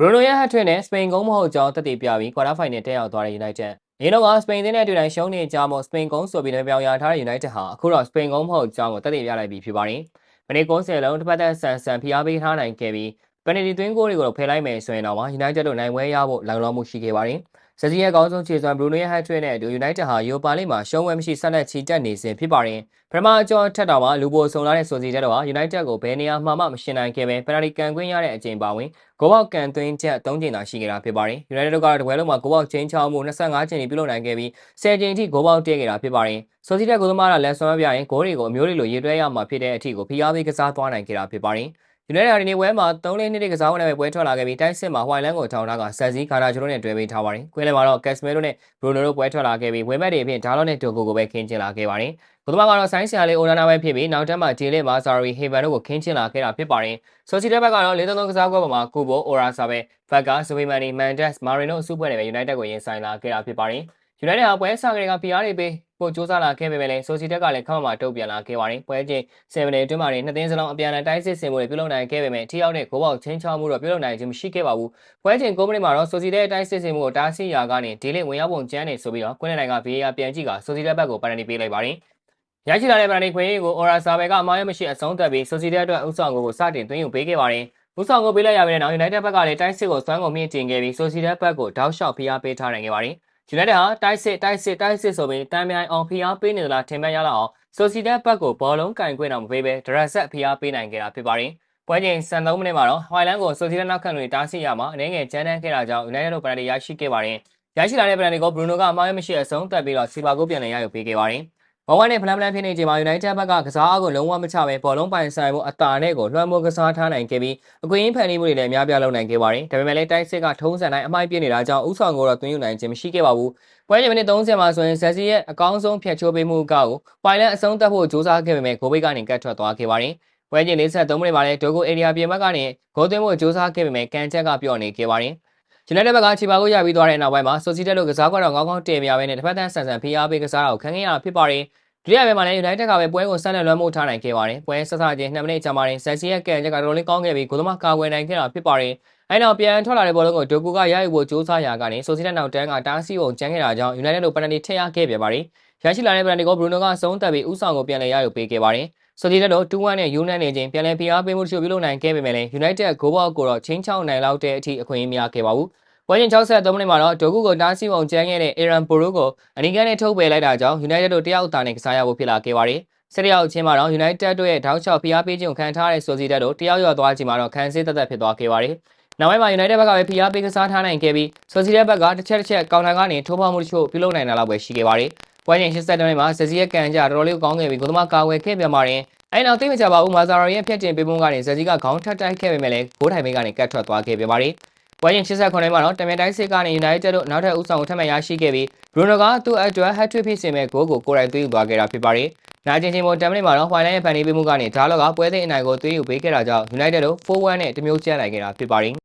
ဘရူနိုရဲ့ဟတ်ထရစ်နဲ့စပိန်ကုန်းမဟုတ်ကြောင်းတက်တည်ပြပြီးကွာတာဖိုင်နယ်တက်ရောက်သွားတဲ့ United ။အရင်တော့စပိန်သင်းနဲ့အတူတိုင်းရှုံးနေကြမို့စပိန်ကုန်းဆိုပြီးလည်းပြောင်းရထားတဲ့ United ဟာအခုတော့စပိန်ကုန်းမဟုတ်ကြောင်းကိုတက်တည်ပြလိုက်ပြီးဖြစ်ပါတယ်။မနေ့ကုန်းဆယ်လုံးတစ်ပတ်သက်ဆန်ဆန်ဖိအားပေးထားနိုင်ခဲ့ပြီး ပယ်နယ်တီသွင်းဂိုးတွေကိုဖယ်လိုက်မယ်ဆိုရင်တော့ United တို့နိုင်ပွဲရဖို့လုံလောက်မှုရှိခဲ့ပါတယ်။ဆယ်စီရဲ့အကောင်းဆုံးခြေစွမ်းဘရူနိုရဲ့ဟတ်ထရစ်နဲ့အတူ United ဟာယူပါလိမှာရှုံးဝဲမရှိဆက်လက်ချီတက်နေစဉ်ဖြစ်ပါတယ်။ပထမအကျော်ထက်တော်မှာလူပိုဆုံလာတဲ့ဆိုစီတက်တော်ဟာ United ကိုဘယ်နေရာမှမှမရှင်နိုင်ခဲ့ပဲပယ်နယ်တီကန်ခွင့်ရတဲ့အချိန်ပါဝင်ဂိုးပေါက်ကန်သွင်းချက်၃ချိန်သာရှိခဲ့တာဖြစ်ပါတယ်။ United တို့ကတော့တပွဲလုံးမှာဂိုးပေါက်ချင်းချောင်းမှု25ချိန်ပြုလုပ်နိုင်ခဲ့ပြီး10ချိန်ထိဂိုးပေါက်တည့်ခဲ့တာဖြစ်ပါတယ်။ဆိုစီတက်ကိုသမားကလက်ဆွမ်းပြရင်ဂိုးတွေကိုအမျိုးတွေလိုရေတွဲရမှာဖြစ်တဲ့အထိကိုဖိအားပေးကစားသွားနိုင်ခဲ့တာဖြစ်ပါတယ်။ United ဟာဒီနေ့ပွဲမှာ3လေးနှစ်တဲ့ကစားဝင်တဲ့ပွဲထွက်လာခဲ့ပြီးတိုက်စစ်မှာဟွိုင်လန်ကိုထောင်ထားကဆက်စည်းခါတာဂျိုရိုနဲ့တွဲပေးထားပါတယ်။ကွင်းလယ်မှာတော့ Casemiro နဲ့ Bruno တို့ပွဲထွက်လာခဲ့ပြီးဝယ်ဘက်တွေအဖြစ်ဒါလော့နဲ့တိုကိုကိုပဲခင်းကျင်းလာခဲ့ပါတယ်။ကုသမားကတော့ဆိုင်းဆရာလေးအိုနာနာပဲဖြစ်ပြီးနောက်ထပ်မှာဂျေလစ်မာဆာရီဟေဗန်တို့ကိုခင်းကျင်းလာခဲ့တာဖြစ်ပါတယ်။ဆိုစီတက်ဘက်ကတော့၄၃ကစားပွဲပေါ်မှာကူဘိုအိုရာဆာပဲဖက်ကဇဝီမန်နီမန်ဒက်စ်မာရီနိုအစုပွဲတွေပဲ United ကိုရင်ဆိုင်လာခဲ့တာဖြစ်ပါတယ်။ United ဟာပွဲစကတွေက PR တွေပေး ကိုစူးစမ်းလာခဲ့ပေမဲ့လည်းဆိုစီတက်ကလည်းခန့်မှတုံ့ပြန်လာခဲ့ပါတယ်။ပွဲချင်း7မိနစ်အတွင်းမှာနှစ်သင်းစလုံးအပြန်အလှန်တိုက်စစ်ဆင်မှုတွေပြုလုပ်နိုင်ခဲ့ပေမဲ့ထိရောက်တဲ့ဂိုးပေါက်ချင်းချောင်းမှုတော့ပြုလုပ်နိုင်ခြင်းမရှိခဲ့ပါဘူး။ပွဲချင်း9မိနစ်မှာတော့ဆိုစီတက်တိုက်စစ်ဆင်မှုကိုတားဆီးရာကနေဒီလစ်ဝင်ရောက်ပုံကျန်းနေဆိုပြီးတော့ကွင်းနိုင်က VAR ပြန်ကြည့်ကဆိုစီတက်ဘက်ကိုပန်နယ်တီပေးလိုက်ပါတယ်။ရရှိလာတဲ့ပန်နယ်တီခွင့်ရေးကိုအော်ရာဆာဘယ်ကအမားရမရှိအဆုံးသက်ပြီးဆိုစီတက်အတွက်ဥဆောင်ကိုစတင်သွင်းယူပေးခဲ့ပါတယ်။ဥဆောင်ကိုပေးလိုက်ရပြီးတဲ့နောက် United ဘက်ကလည်းတိုက်စစ်ကိုစွမ်းကုန်မြင့်တင်ခဲ့ပြီးဆိုစီတက်ဘက်ကိုတောက်လျှောက်ဖိအားပေးထားနိုင်ခဲ့ပါတယ်။ United ဟာတိုက်စစ်တိုက်စစ်တိုက်စစ်ဆိုပြီးတမ်းမြိုင်အောင်ဖိအားပေးနေသလားထင်မှတ်ရလောက်အောင်ဆိုစီတက်ဘက်ကိုဘောလုံးကင်ခွင့်တော့မပေးဘဲဒရက်ဆက်ဖိအားပေးနိုင်ခဲ့တာဖြစ်ပါတယ်။ပွဲချိန်73မိနစ်မှာတော့ဟွိုင်လန်ကိုဆိုစီတက်နောက်ခံတွေတားဆီးရမှာအနေငယ်ကျန်းတန်းခဲ့တာကြောင့် United တို့ပန်နယ်တီရရှိခဲ့ပါတယ်။ရရှိလာတဲ့ပန်နယ်တီကိုဘရူနိုကအမှားရမရှိအဆုံးသက်ပြီးတော့စီပါကိုပြန်လည်ရယူပေးခဲ့ပါတယ်။ ဘဝနဲ့ဖလန်ဖလန်ဖြစ်နေချိန်မှာ United ဘက်ကကစားအားကိုလုံးဝမချပဲဘောလုံးပိုင်ဆိုင်မှုအတာနဲ့ကိုလွှမ်းမိုးကစားထားနိုင်ခဲ့ပြီးအကွင်းဖန်တီးမှုတွေလည်းအများပြားလုပ်နိုင်ခဲ့ပါတယ်။ဒါပေမဲ့လည်းတိုက်စစ်ကထုံးစံတိုင်းအမိုက်ပြစ်နေတာကြောင့်ဥဆောင်ကိုတော့သွင်းယူနိုင်ခြင်းမရှိခဲ့ပါဘူး။ပွဲချိန်မိနစ်30မှာဆိုရင်ဆက်စီရဲ့အကောင်းဆုံးဖြတ်ချိုးပေးမှုကောက်ကိုပိုင်လန်အဆုံးသတ်ဖို့ကြိုးစားခဲ့ပေမဲ့ဂိုးပိတ်ကနေကတ်ထွက်သွားခဲ့ပါတယ်။ပွဲချိန်53မိနစ်မှာလည်းဒိုဂိုအေရီယာပြင်ဘက်ကနေဂိုးသွင်းဖို့ကြိုးစားခဲ့ပေမဲ့ကန်ချက်ကပြော့နေခဲ့ပါတယ်။ ဂျူနိုက်တက်ဘက်ကခြေပါကိုရပြီးသွားတဲ့နောက်ပိုင်းမှာဆိုစီတက်တို့ကစားကွက်တော်ကောင်းကောင်းတည်ပြပဲနဲ့တစ်ဖက်တန်းဆန်ဆန်ဖိအားပေးကစားတာကိုခံခဲ့ရတာဖြစ်ပါတယ်။ဒုတိယပိုင်းမှာလည်း United ကပဲပွဲကိုဆက်လက်လွှမ်းမိုးထားနိုင်ခဲ့ပါတယ်။ပွဲဆက်စချင်း2မိနစ်ကြာမှာရင်ဆက်စီရဲ့ကန်ချက်ကတော်တော်လေးကောင်းခဲ့ပြီးဂိုးသမားကာကွယ်နိုင်ခဲ့တာဖြစ်ပါတယ်။အဲနောက်ပြန်ထွက်လာတဲ့ဘောလုံးကိုဒိုကူကရယူဖို့ကြိုးစားရာကနေဆိုစီတက်နောက်တန်းကတားဆီးပုံကျန်းခဲ့တာကြောင့် United တို့ပယ်နယ်တီထည့်ရခဲ့ပြပါတယ်။ရရှိလာတဲ့ပယ်နယ်တီကိုဘရူနိုကဆုံးသက်ပြီးဥဆောင်ကိုပြန်လည်ရယူပေးခဲ့ပါတယ်။ ဆိုစီတက်တို့2-1နဲ့ယူနိုက်နေချင်းပြန်လည်ဖိအားပေးမှုတချို့ပြုလုပ်နိုင်ခဲ့ပေမဲ့လည်း United ဂိုးဘောက်ကိုတော့ချင်းချောင်းနိုင်လောက်တဲ့အထိအခွင့်အရေးမရခဲ့ပါဘူး။ပွဲချင်း63မိနစ်မှာတော့ဒိုကူကိုတားဆီးပုံကျန်းခဲ့တဲ့ Aaron Poro ကိုအနီးကန်းနဲ့ထုတ်ပယ်လိုက်တာကြောင့် United တို့တယောက်တာနဲ့ကစားရဖို့ဖြစ်လာခဲ့ပါတယ်။ဆက်ရောက်ချင်းမှာတော့ United တို့ရဲ့ထောက်ချောက်ဖိအားပေးခြင်းကိုခံထားရတဲ့ဆိုစီတက်တို့တယောက်ရော့သွားခြင်းမှာတော့ခံစစ်သက်သက်ဖြစ်သွားခဲ့ပါတယ်။နောက်ပိုင်းမှာ United ဘက်ကပဲဖိအားပေးကစားထားနိုင်ခဲ့ပြီးဆိုစီတက်ဘက်ကတစ်ချက်တစ်ချက်ကောင်တာကနေထိုးဖောက်မှုတချို့ပြုလုပ်နိုင်တာလောက်ပဲရှိခဲ့ပါတယ်။ ပွဲချင်း82မိနစ်မှာဇက်စီရဲ့ကန်ကြတော်တော်လေးကောင်းခဲ့ပြီးကိုသမားကာဝယ်ခဲ့ပြန်ပါတယ်။အဲနောက်သိမကြပါဘူးမာဇာရော်ရဲ့ဖြတ်တင်ပေးမှုကနေဇက်စီကခေါင်းထပ်တိုက်ခဲ့ပေမဲ့လည်းဂိုးထိုင်မိတ်ကနေကတ်ထွက်သွားခဲ့ပြန်ပါတယ်။ပွဲချင်း89မှာတော့တမန်တိုင်းစစ်ကနေ United တို့နောက်ထပ်ဥဆောင်ကိုထပ်မံရရှိခဲ့ပြီး Bruno ကသူ့အတွက် hat-trick ဖြစ်စေမဲ့ဂိုးကိုကိုယ်တိုင်သွင်းယူသွားခဲ့တာဖြစ်ပါတယ်။နာကျင်ချင်းပေါ်10မိနစ်မှာတော့ Final ရဲ့ဖန်တီးပေးမှုကနေဒါလော့ကပွဲသိမ်းအနိုင်ကိုသွင်းယူပေးခဲ့တာကြောင့် United တို့4-1နဲ့တမျိုးကျန်နိုင်ခဲ့တာဖြစ်ပါတယ်